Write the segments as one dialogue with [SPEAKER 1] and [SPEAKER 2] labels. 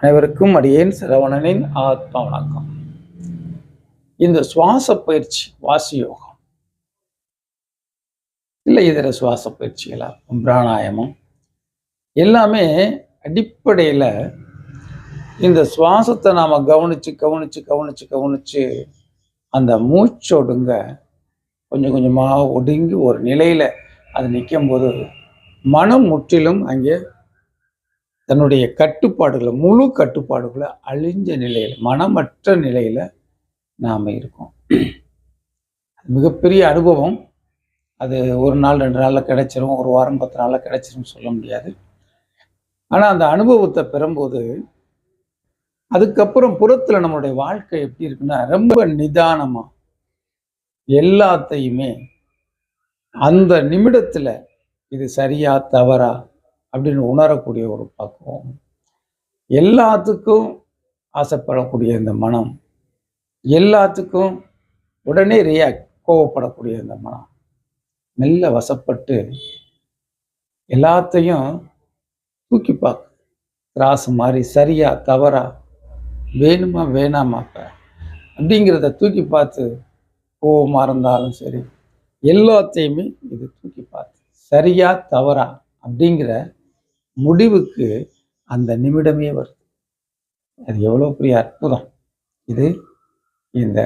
[SPEAKER 1] அனைவருக்கும் அடியேன் சிரவணனின் ஆத்மா வணக்கம். இந்த சுவாச பயிற்சி வாசி யோகம். இல்லை இதர சுவாச பயிற்சிகளா பிராணாயாமம் எல்லாமே அடிப்படையில் இந்த சுவாசத்தை நாம் கவனித்து கவனித்து கவனித்து கவனித்து அந்த மூச்சொடுங்க கொஞ்சம் கொஞ்சமாக ஒடுங்கி ஒரு நிலையில் அது நிற்கும்போது மனம் முற்றிலும் அங்கே தன்னுடைய கட்டுப்பாடுகளை முழு கட்டுப்பாடுகளை அழிஞ்ச நிலையில் மனமற்ற நிலையில் நாம் இருக்கோம். மிகப்பெரிய அனுபவம். அது ஒரு நாள் ரெண்டு நாளில் கிடைச்சிரும் ஒரு வாரம் பத்து நாளில் கிடைச்சிரும் சொல்ல முடியாது. ஆனால் அந்த அனுபவத்தை பெறும்போது அதுக்கப்புறம் புறத்தில் நம்மளுடைய வாழ்க்கை எப்படி இருக்குன்னா ரொம்ப நிதானமாக எல்லாத்தையுமே அந்த நிமிடத்தில் இது சரியா தவறா அப்படின்னு உணரக்கூடிய ஒரு பக்குவம். எல்லாத்துக்கும் ஆசைப்படக்கூடிய இந்த மனம் எல்லாத்துக்கும் உடனே ரியாக்ட் கோவப்படக்கூடிய இந்த மனம் மெல்ல வசப்பட்டு எல்லாத்தையும் தூக்கி பார்க்க கிராஸ் மாதிரி சரியா தவறா வேணுமா வேணாமாப்ப அப்படிங்கிறத தூக்கி பார்த்து கோவமாக இருந்தாலும் சரி எல்லாத்தையுமே இது தூக்கி பார்த்து சரியா தவறா அப்படிங்கிற முடிவுக்கு அந்த நிமிடமே வருது. அது எவ்வளோ பெரிய அற்புதம். இது இந்த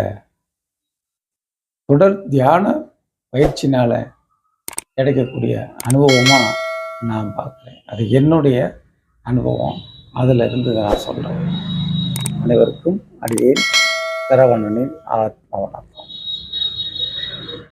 [SPEAKER 1] தொடர் தியான பயிற்சினால் கிடைக்கக்கூடிய அனுபவமாக நான் பார்க்குறேன். அது என்னுடைய அனுபவம். அதில் இருந்து நான் சொல்கிறேன் அனைவருக்கும் அடியேன். சரவணனின் ஆத்மவனம்